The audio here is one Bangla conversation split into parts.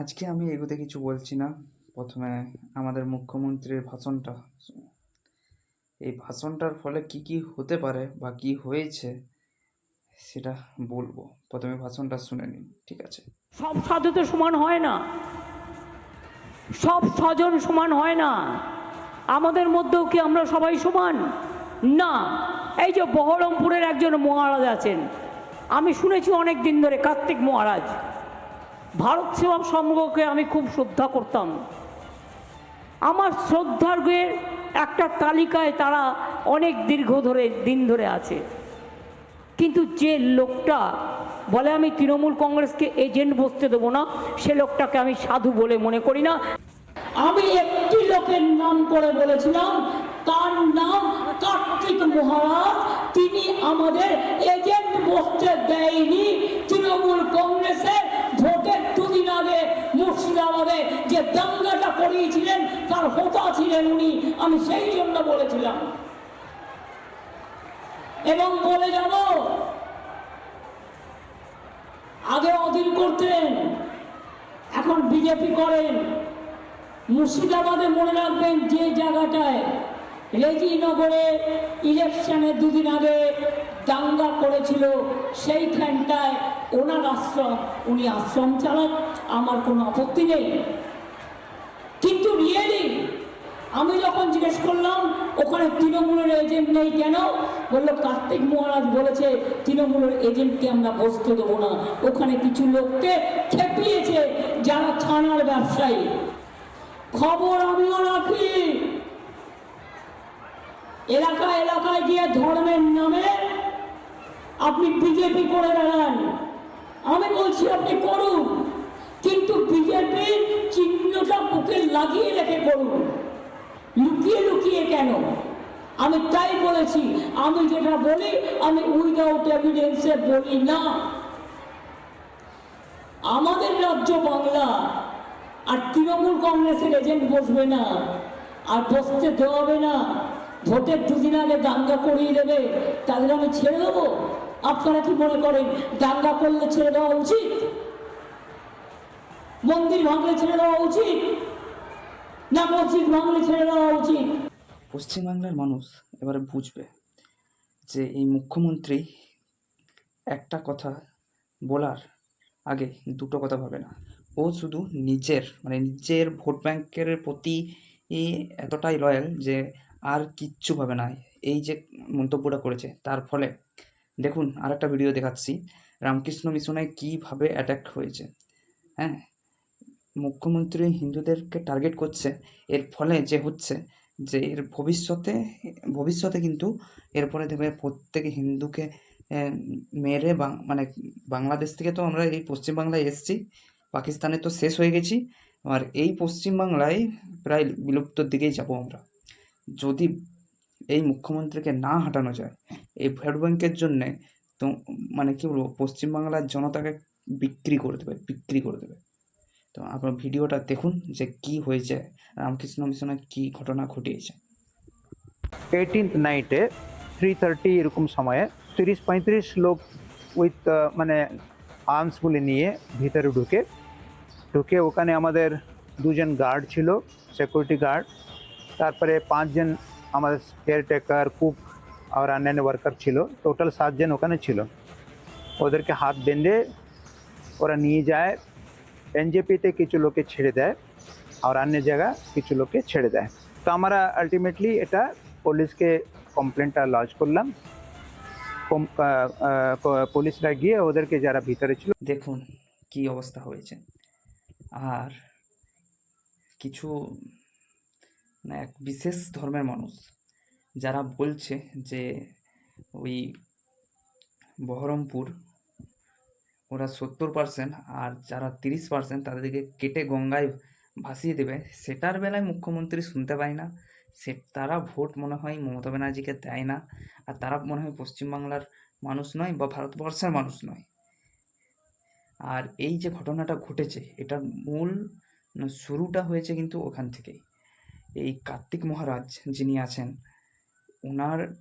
আজকে আমি এগুতে কিছু বলছি না। প্রথমে আমাদের মুখ্যমন্ত্রীর ভাষণটা। এই ভাষণটার ফলে কি কি হতে পারে বা কি হয়েছে সেটা বলব। প্রথমে ভাষণটা শুনে নিন, ঠিক আছে? সব সাধু তো সমান হয় না। সব স্বজন সমান হয় না। আমাদের মধ্যেও কি আমরা সবাই সমান? না। এই যে বহরমপুরের একজন মহারাজ আছেন। আমি শুনেছি অনেক দিন ধরে কার্তিক মহারাজ। ভারত সেবা সংঘকে আমি খুব শ্রদ্ধা করতাম। আমার শ্রদ্ধার্ঘের একটা তালিকায় তারা অনেক দীর্ঘ ধরে, দিন ধরে আছে। কিন্তু যে লোকটা বলে আমি তৃণমূল কংগ্রেসকে এজেন্ট বসতে দেবো না, সে লোকটাকে আমি সাধু বলে মনে করি না। আমি একটি লোকের নাম করে বলেছিলাম, তার নাম কার্তিক মহারাজ। তিনি আমাদের এজেন্ট বসতে দেয়নি তৃণমূল কংগ্রেসের মুর্শিদাবাদে যে দাঙ্গাটা করিয়েছিলেন, তার হোতা ছিলেন উনি। আমি সেই জন্য বলেছিলাম। এবং বলে যাব আগে অধীন করতেন, এখন বিজেপি করেন। মুর্শিদাবাদে মনে রাখবেন যে জায়গাটায় রেজিনগরে ইলেকশনে দুদিন আগে দাঙ্গা করেছিল, সেইখানটায় ওনার আশ্রম উনি আশ্রম চালান আমার কোনো আপত্তি নেই। কিন্তু রিয়েলি আমি যখন জিজ্ঞেস করলাম, ওখানে তৃণমূলের এজেন্ট নেই কেন? বলল, কার্তিক মহারাজ বলেছে, তৃণমূলের এজেন্টকে আমরা বসতে দেবো না। ওখানে কিছু লোককে খেপিয়েছে যারা থানার ব্যবসায়ী। খবর আমিও রাখি। এলাকা এলাকায় গিয়ে ধর্মের নামে আপনি বিজেপি করে বেড়ান। আমি বলছি, আপনি করুন। কিন্তু বিজেপির চিহ্নটা বুকে লাগিয়ে রেখে করুন। লুকিয়ে লুকিয়ে কেন? আমি তাই বলেছি, আমি যেটা বলি, আমি উইদাউট এভিডেন্সে বলি না। আমাদের রাজ্য বাংলা আর তৃণমূল কংগ্রেসের এজেন্ট বসবে না, আর বসতে দেওয়া হবে না। ভোটের দুদিন আগে দাঙ্গা করিয়ে দেবে, তাদের আমি ছেড়ে দেবো? আপনারা কি মনে করেন দাঙ্গা করলে ছেড়ে দেওয়া উচিত? মন্দির ভাঙলে ছেড়ে দেওয়া উচিত? না মসজিদ ভাঙলে ছেড়ে দেওয়া উচিত? পশ্চিমবাংলার মানুষ এবারে বুঝবে যে এই মুখ্যমন্ত্রী একটা কথা বলার আগে দুটো কথা ভাবে না। ও শুধু নিজের মানে নিজের ভোট ব্যাংকের প্রতি এতটাই লয়াল যে আর কিচ্ছু ভাবে না। এই যে মন্তব্যটা করেছে, তার ফলে দেখুন আর একটা ভিডিও দেখাচ্ছি। রামকৃষ্ণ মিশনে কীভাবে অ্যাটাক হয়েছে। হ্যাঁ মুখ্যমন্ত্রী হিন্দুদেরকে টার্গেট করছে, এর ফলে যে হচ্ছে যে এর ভবিষ্যতে ভবিষ্যতে কিন্তু এরপরে দেখবে প্রত্যেক হিন্দুকে মেরে মানে বাংলাদেশ থেকে তো আমরা এই পশ্চিমবাংলায় এসেছি, পাকিস্তানে তো শেষ হয়ে গেছি, আর এই পশ্চিমবাংলায় প্রায় বিলুপ্তর দিকেই যাব আমরা। যদি এই মুখ্যমন্ত্রীকে না হাঁটানো যায়, এই ভোট ব্যাংকের জন্যে তো মানে কি বলব, পশ্চিমবাংলার জনতাকে বিক্রি করে দেবে, বিক্রি করে দেবে। তো আপনার ভিডিওটা দেখুন যে কি হয়েছে, রামকৃষ্ণ মিশনে কি ঘটনা ঘটিয়েছে। এইটিন্থ নাইটে থ্রি থার্টি এরকম সময়ে তিরিশ পঁয়ত্রিশ লোক উইথ মানে আর্মসগুলি নিয়ে ভিতরে ঢুকে ঢুকে ওখানে আমাদের দুজন গার্ড ছিল সিকিউরিটি গার্ড তারপরে পাঁচজন আমাদের কেয়ারটেকার কুক আর অন্যান্য ওয়ার্কার ছিল। টোটাল সাতজন ওখানে ছিল। ওদেরকে হাত বেঁধে ওরা নিয়ে যায়। এনজেপিতে কিছু লোকে ছেড়ে দেয় আর অন্য জায়গা কিছু লোকে ছেড়ে দেয়। তো আমরা আলটিমেটলি এটা পুলিশকে কমপ্লেনটা লজ করলাম। পুলিশরা গিয়ে ওদেরকে যারা ভিতরে ছিল দেখুন কি অবস্থা হয়েছে। আর কিছু মানে এক বিশেষ ধর্মের মানুষ। যারা বলছে যে ওই বহরমপুর, ওরা সত্তর পার্সেন্ট আর যারা তিরিশ পার্সেন্ট তাদেরকে কেটে গঙ্গায় ভাসিয়ে দেবে, সেটার বেলায় মুখ্যমন্ত্রী শুনতে পায় না। সে, তারা ভোট মনে হয় মমতা ব্যানার্জিকে দেয় না। আর তারা মনে হয় পশ্চিমবাংলার মানুষ নয় বা ভারতবর্ষের মানুষ নয়। আর এই যে ঘটনাটা ঘটেছে, এটার মূল শুরুটা হয়েছে কিন্তু ওখান থেকেই। এই কার্তিক মহারাজ যিনি আছেন ওনার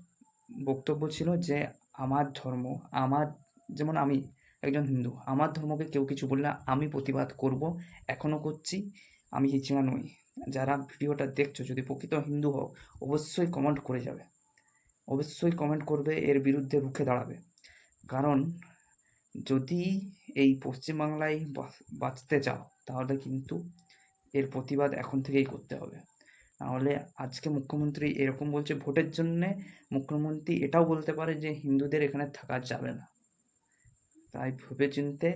বক্তব্য ছিল যে, আমার ধর্ম, আমার, যেমন আমি একজন হিন্দু, আমার ধর্মকে কেউ কিছু বললে আমি প্রতিবাদ করব, এখনও করছি, আমি হিচড়া নই। যারা ভিডিওটা দেখছ, যদি প্রকৃত হিন্দু হও, অবশ্যই কমেন্ট করে যাবে। অবশ্যই কমেন্ট করবে, এর বিরুদ্ধে রুখে দাঁড়াবে। কারণ, যদি এই পশ্চিমবাংলায় বাঁচতে চাও, তাহলে কিন্তু এর প্রতিবাদ এখন থেকেই করতে হবে। নাহলে আজকে মুখ্যমন্ত্রী এরকম বলছে, ভোটের জন্যে মুখ্যমন্ত্রী এটাও বলতে পারে যে হিন্দুদের এখানে থাকা যাবে না। তাই ভেবে চিনতে